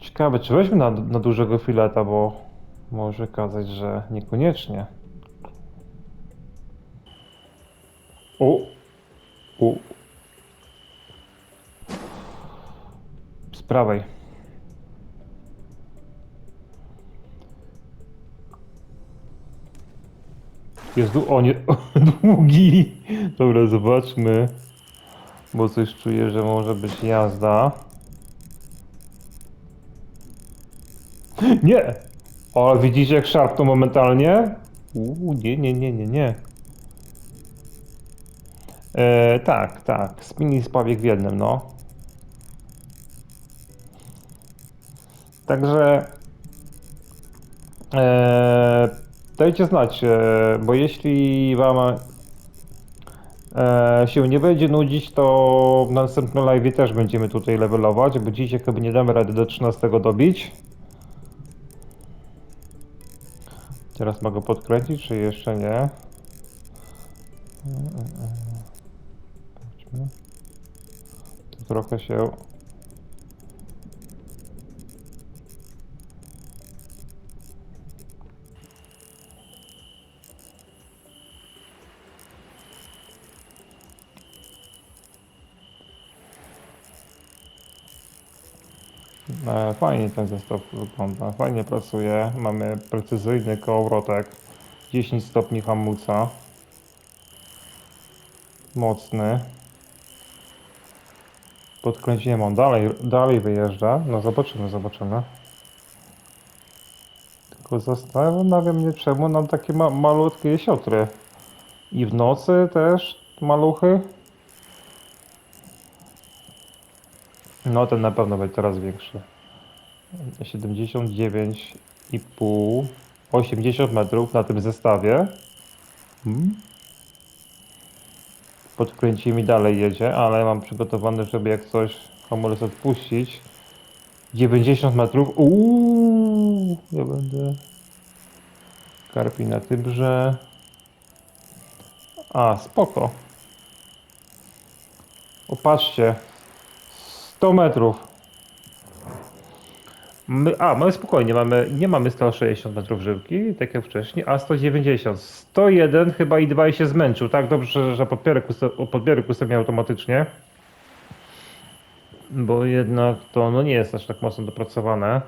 Ciekawe, czy weźmy na, na dużego fileta, bo może okazać, że niekoniecznie. O! U. Z prawej. Jest dłu- o nie, długi. Dobra, zobaczmy. Bo coś czuję, że może być jazda. Nie! O, widzicie jak szarpnął momentalnie? Uuu, nie, nie, nie, nie, nie. E, tak, tak. Spin i spawiek w jednym, no. Także e, dajcie znać, e, bo jeśli wam e, się nie będzie nudzić, to w następnym live też będziemy tutaj levelować, bo dzisiaj chyba nie damy rady do 13 dobić. Teraz mogę podkręcić, czy jeszcze nie? Chodźmy. Tu trochę się... Fajnie ten zestaw wygląda, fajnie pracuje. Mamy precyzyjny kołowrotek, 10 stopni hamulca. Mocny. Podkręciłem on dalej, dalej wyjeżdża. No zobaczymy, zobaczymy. Tylko zastanawiam mnie czemu nam takie ma malutkie siotry. I w nocy też maluchy. No ten na pewno będzie coraz większy. 79,5 80 metrów na tym zestawie. Hmm. Podkręci mi dalej jedzie, ale mam przygotowany, żeby jak coś hamulec odpuścić. 90 metrów. Uuu, ja będę karpi na tym, że. A, spoko. Opatrzcie. 100 metrów. My, a, mamy spokojnie, mamy, nie mamy 160 metrów żyłki, tak jak wcześniej, a 190. 101 chyba i 2 i się zmęczył. Tak dobrze, że podbierek, podbierek automatycznie. Bo jednak to no nie jest aż tak mocno dopracowane.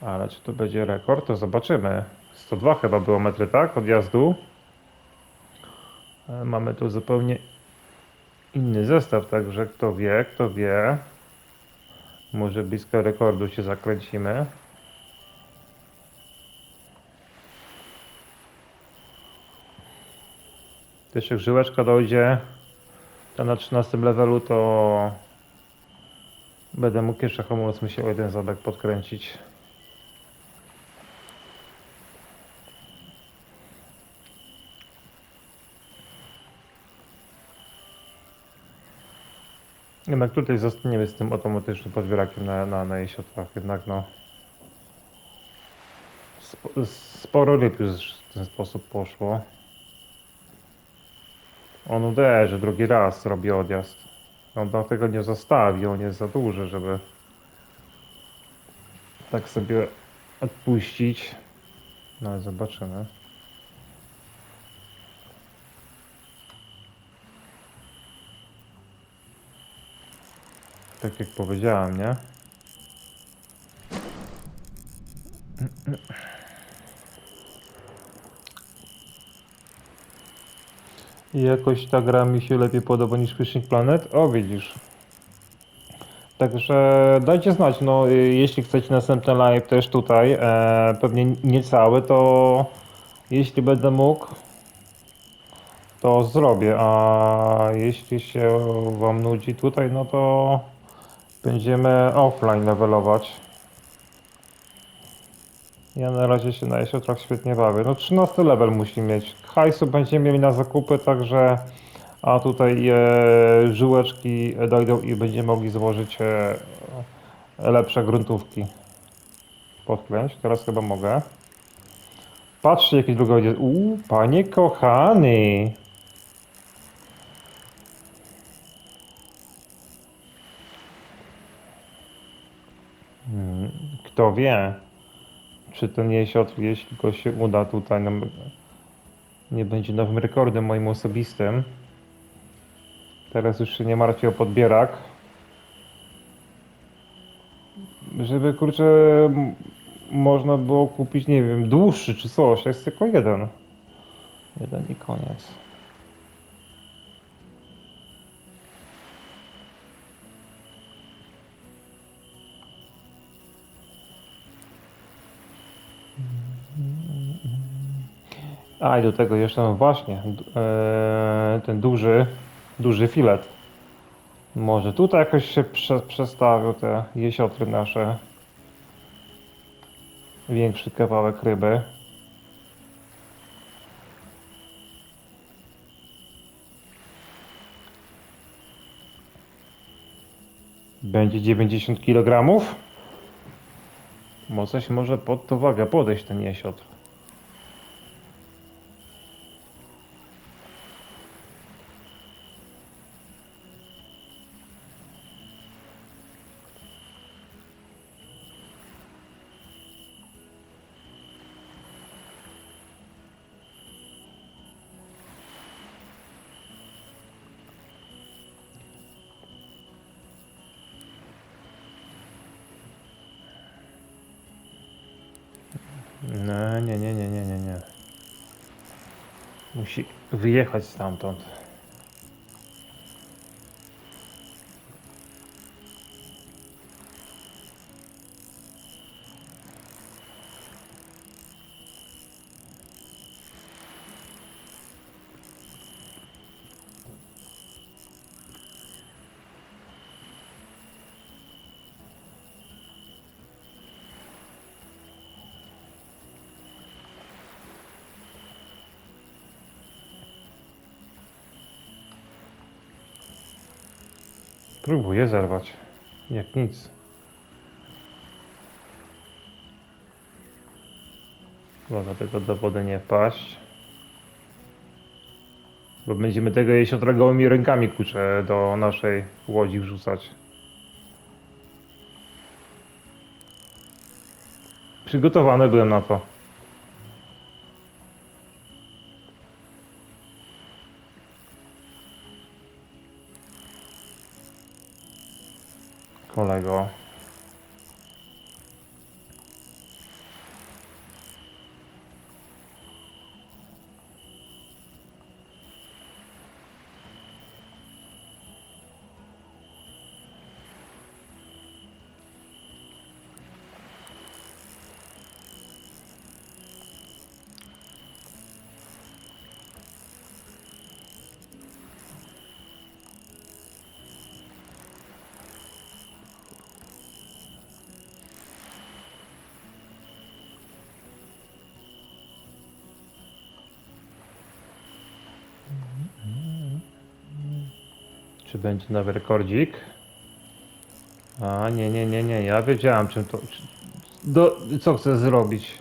Ale czy to będzie rekord, to zobaczymy. 102 chyba było metry, tak? Odjazdu. E, Mamy tu zupełnie inny zestaw, także kto wie, kto wie. Może blisko rekordu się zakręcimy. Też jak żyłeczka dojdzie, to na 13 levelu to będę mógł jeszcze hamulec musiał jeden zadek podkręcić. Jednak tutaj zostaniemy z tym automatycznym podbierakiem na, na, na jesiotrach, jednak no spo, sporo ryb już w ten sposób poszło. On uderzy, drugi raz robi odjazd. On dlatego nie zostawi, on jest za duży, żeby tak sobie odpuścić. No ale zobaczymy. Tak jak powiedziałem, nie? I jakoś ta gra mi się lepiej podoba niż Fishing Planet. O, widzisz. Także dajcie znać, no y, jeśli chcecie następny live też tutaj, e, pewnie nie cały, to jeśli będę mógł, to zrobię, a jeśli się wam nudzi tutaj, no to będziemy offline levelować. Ja na razie się na jesiotrach świetnie bawię. No 13 level musi mieć. Hajsu będziemy mieli na zakupy, także a tutaj e, żyłeczki dojdą i będziemy mogli złożyć e, lepsze gruntówki. Podklęć, teraz chyba mogę. Patrzcie jaki druga będzie. Uuu, panie kochany. Kto wie, czy ten jesiotr, jeśli go się uda tutaj, nam nie będzie nowym rekordem moim osobistym. Teraz już się nie martwię o podbierak. Żeby kurczę można było kupić, nie wiem, dłuższy czy coś, jest tylko jeden. Jeden i koniec. A i do tego jeszcze no właśnie e, ten duży, duży filet. Może tutaj jakoś się prze, przestawią te jesiotry nasze. Większy kawałek ryby. Będzie 90 kg. Może się może pod to wagę podejść ten jesiotr. No, nie, nie, nie, nie, nie, nie. Musi wyjechać stamtąd. Próbuję zerwać. Jak nic. Można tylko do wody nie wpaść. Bo będziemy tego jesiotra gołymi rękami kucze do naszej łodzi wrzucać. Przygotowany byłem na to. Kolego. Czy będzie nowy rekordzik? A nie, nie, nie, nie. Ja wiedziałem czym to. Do, co chcę zrobić?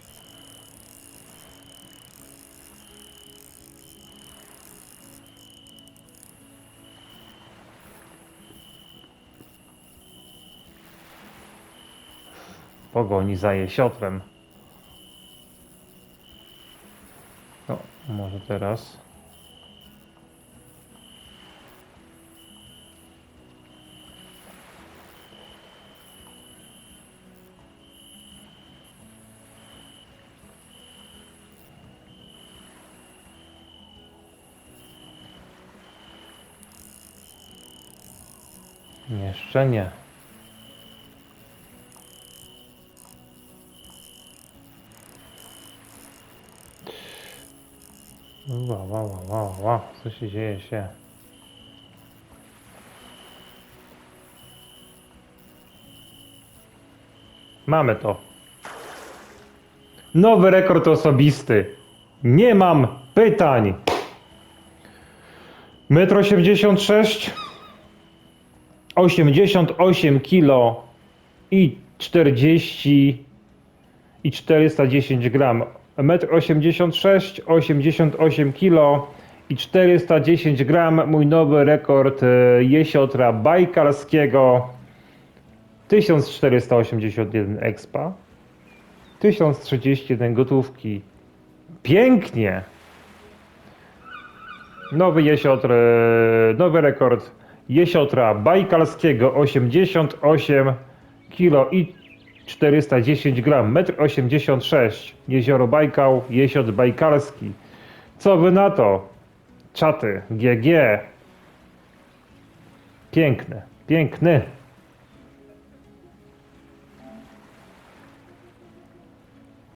Pogoni za jesiotrem. No, może teraz. Jeszcze nie. Wow, wow, wow, wow, co się dzieje się? Mamy to. Nowy rekord osobisty. Nie mam pytań. 1,86 m 88 kg i 40 i 410 gram. 1,86 m, 88 kg i 410 gram. Mój nowy rekord e, jesiotra bajkalskiego 1481 expa. 1031 gotówki. Pięknie! Nowy jesiotr, e, nowy rekord jesiotra bajkalskiego 88 kg i 410 gram, 1,86 m. Jezioro Bajkał, jesiot bajkalski. Co wy na to? Czaty, GG. Piękne, piękny.